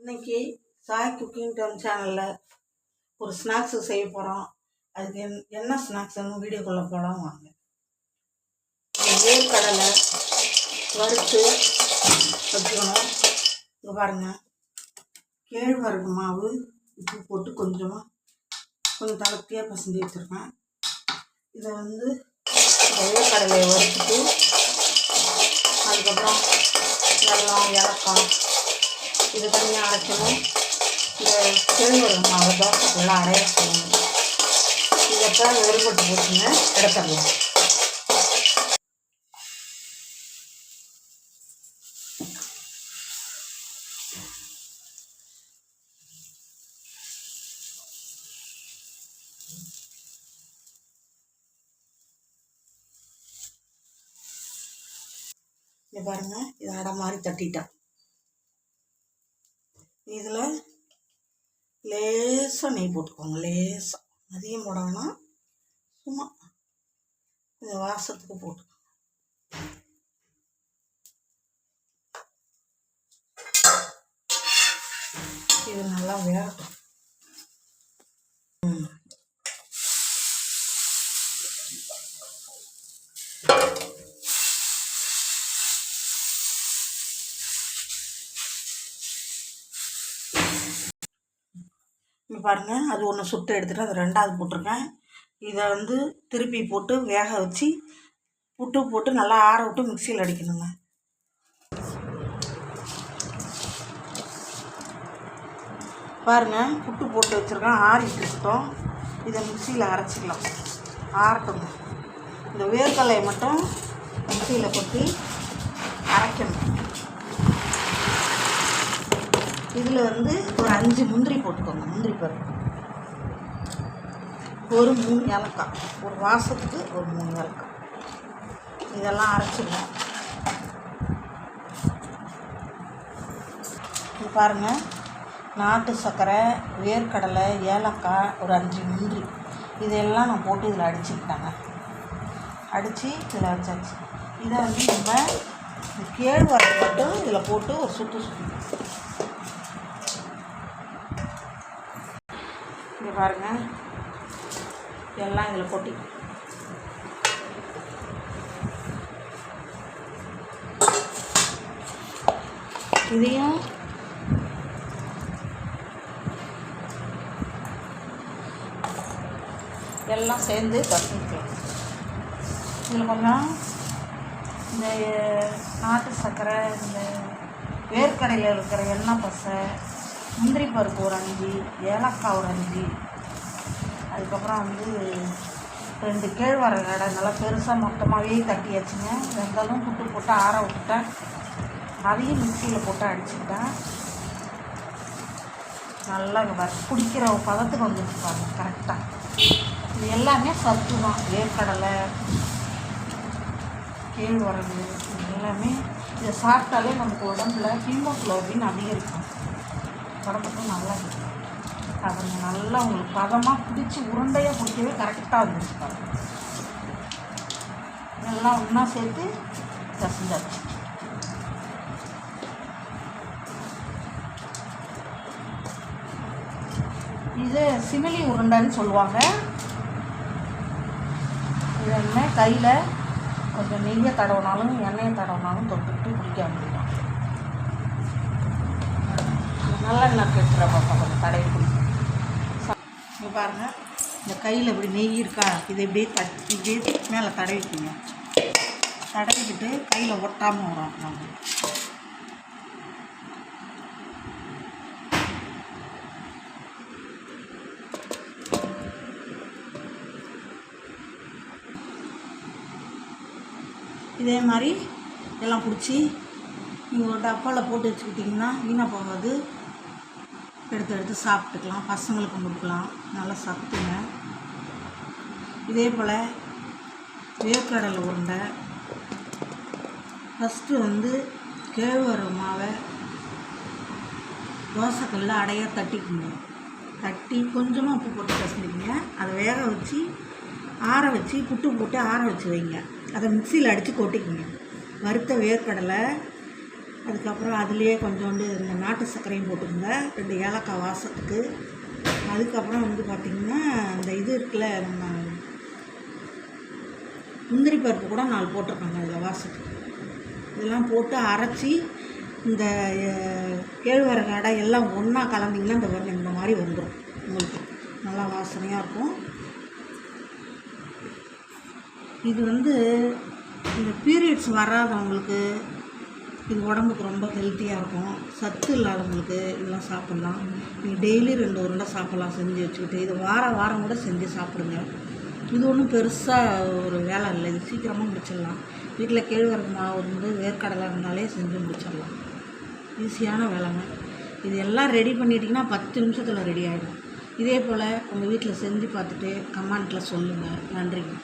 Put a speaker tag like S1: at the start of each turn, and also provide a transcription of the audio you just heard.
S1: இன்னைக்கு Sai cooking time சேனலில் ஒரு ஸ்நாக்ஸு செய்ய போகிறோம் அதுக்கு என் என்ன ஸ்நாக்ஸ்னு வீடியோக்குள்ளே போகலாம் வாங்க. வேர்க்கடலை வறுத்து வச்சுக்கணும் இங்கே பாருங்கள் கேழ்வரகு மாவு உப்பு போட்டு கொஞ்சமாக கொஞ்சம் தளர்த்தியாக பசஞ்சு வச்சுருக்கேன். இதை வந்து இந்த வறுத்துட்டு அதுக்கப்புறம் வெள்ளம் ஏலக்காய் இது தனியாக அரைக்கணும். இந்த கேழ்வரகு மாவு தோசைக்குள்ளே அரைய சொல்லணும் இதைத்தான் வெறுபட்டு போட்டுங்க எடுத்துடலாம். இங்க பாருங்க இது அடை மாதிரி தட்டிட்டேன் இதில் லேசாக நெய் போட்டுக்கோங்க லேசாக அதிகம் போட வேணாம் சும்மா இந்த வாசத்துக்கு போட்டுக்கோங்க. இது நல்லா வேகட்டும். இங்கே பாருங்கள் அது ஒன்று சுட்டு எடுத்துகிட்டு அது ரெண்டாவது போட்டிருக்கேன். இதை வந்து திருப்பி போட்டு வேக வச்சு புட்டு போட்டு நல்லா ஆற விட்டு மிக்சியில் அடிக்கணுங்க. பாருங்கள் புட்டு போட்டு வச்சுருக்கேன் ஆறிட்டு இருக்கட்டும். இதை மிக்சியில் அரைச்சிக்கலாம். ஆறட்டும் இந்த வேர்க்கடலையை மட்டும் மிக்சியில் கொட்டி அரைக்கணும். இதில் வந்து ஒரு அஞ்சு முந்திரி போட்டுக்கோங்க முந்திரி பருப்பு. ஒரு மூணு ஏலக்காய். ஒரு வாசத்துக்கு ஒரு மூணு ஏலக்காய். இதெல்லாம் அரைச்சிடுவோம். இது பாருங்கள் நாட்டு சர்க்கரை வேர்க்கடலை ஏலக்காய் ஒரு அஞ்சு முந்திரி. இதெல்லாம் நான் போட்டு இதில் அடிச்சுக்கிட்டேங்க. அடித்து இதில் வச்சாச்சு இதை வந்து நம்ம கேழ்வரகு மட்டும் இதில் போட்டு ஒரு சுற்று சுற்றி இங்கே பாருங்கள் எல்லாம் இதில் கொட்டி இதையும் எல்லாம் சேர்ந்து கட்டிக்கலாம் இதில் கொஞ்சம் இந்த நாட்டு சர்க்கரை இந்த வேர்க்கடையில் இருக்கிற எண்ணெய் பசை முந்திரி பருப்பு ஒரு அஞ்சு ஏலக்காய் ஒரு அஞ்சு. அதுக்கப்புறம் வந்து ரெண்டு கேழ்வரகு அடை நல்லா பெருசாக மொத்தமாகவே தட்டியாச்சுங்க. வெந்தாலும் புட்டு போட்டு ஆற விட்டுட்டேன். அதையும் மிக்சியில் போட்டு அடிச்சுக்கிட்டேன். நல்லா இங்கே பிடிக்கிற பதத்துக்கு வந்துட்டு பாருங்க கரெக்டாக இது எல்லாமே சத்து தான். வேர்க்கடலை கேழ்வரகு எல்லாமே இதை சாப்பிட்டாலே நமக்கு உடம்புல ஹீமோக்ளோபின் அதிகரிக்கும். உடம்புக்கு நல்லா இருக்கும் அதை நல்லா உங்களுக்கு பதமாக பிடிச்சி உருண்டையாக பிடிக்கவே கரெக்டாக வந்துருச்சு பாருங்க எல்லாம் ஒன்றா சேர்த்து கசிஞ்சாச்சு. இது சிமிலி உருண்டைன்னு சொல்லுவாங்க. இது என்ன? கையில் கொஞ்சம் நெய்யை தடவினாலும் எண்ணெயை தடவினாலும் தொட்டுக்கிட்டு குடிக்க முடியும் நல்லெண்ணெய் கெட்டுறப்ப கொஞ்சம் தடவி பிடிக்கும் இங்கே பாருங்கள் இந்த கையில் இப்படி நெய் இருக்கா இதை இப்படியே தட்டி இப்படியே மேலே தடவிக்குங்க. தடவிக்கிட்டு கையில் ஒட்டாமல் வரும் நம்ம. இதே மாதிரி எல்லாம் பிடிச்சி நீங்கள் ஒரு டப்பாவில் போட்டு வச்சுக்கிட்டிங்கன்னா வீணாக போகாது. எடுத்து எடுத்து சாப்பிட்டுக்கலாம். பசங்களுக்கு கொடுக்கலாம். நல்லா சத்துங்க. இதே போல் வேர்க்கடலை உருண்டை. ஃபஸ்ட்டு வந்து கேழ்வரகு மாவை தோசைக்கல்ல அடையாக தட்டிக்குங்க. தட்டி கொஞ்சமாக உப்பு போட்டு கசந்துக்குங்க அதை வேக வச்சு ஆற வச்சு புட்டு போட்டு ஆற வச்சு வைங்க. அதை மிக்சியில் அடித்து கொட்டிக்குங்க. வறுத்த வேர்க்கடலை அதுக்கப்புறம் அதுலேயே கொஞ்சோண்டு இந்த நாட்டு சர்க்கரையும் போட்டுருங்க ரெண்டு ஏலக்காய் வாசத்துக்கு. அதுக்கப்புறம் வந்து பார்த்திங்கன்னா இந்த இது இருக்குல்ல நம்ம முந்திரி பருப்பு கூட நாலு போட்டிருக்காங்க அதில் வாசத்துக்கு. இதெல்லாம் போட்டு அரைச்சி இந்த அஹ், கேழ்வரகு அடை எல்லாம் ஒன்றா கலந்திங்கன்னா இந்த பாருங்க இந்த மாதிரி வந்துடும் உங்களுக்கு நல்லா வாசனையாக இருக்கும். இது வந்து இந்த பீரியட்ஸ் வராதவங்களுக்கு இது உடம்புக்கு ரொம்ப ஹெல்த்தியாக இருக்கும். சத்து இல்லாதவங்களுக்கு இதெல்லாம் சாப்பிட்லாம். நீங்கள் டெய்லி ரெண்டு உருண்டை சாப்பிட்லாம் செஞ்சு வச்சுக்கிட்டு. இது வாரம் வாரம் கூட செஞ்சு சாப்பிடுங்க. இது ஒன்றும் பெருசாக ஒரு வேலை இல்லை. இது சீக்கிரமாக முடிச்சிடலாம். வீட்டில் கேழ்வரகு மாவு இருந்து வேர்க்கடலை இருந்தாலே செஞ்சு முடிச்சிடலாம். ஈஸியான வேலைங்க. இது எல்லாம் ரெடி பண்ணிட்டீங்கன்னா பத்து நிமிஷத்தில் ரெடி ஆகிடும் இதே போல் உங்கள் வீட்டில் செஞ்சு பார்த்துட்டு கமெண்ட்டில் சொல்லுங்கள் நன்றிங்க.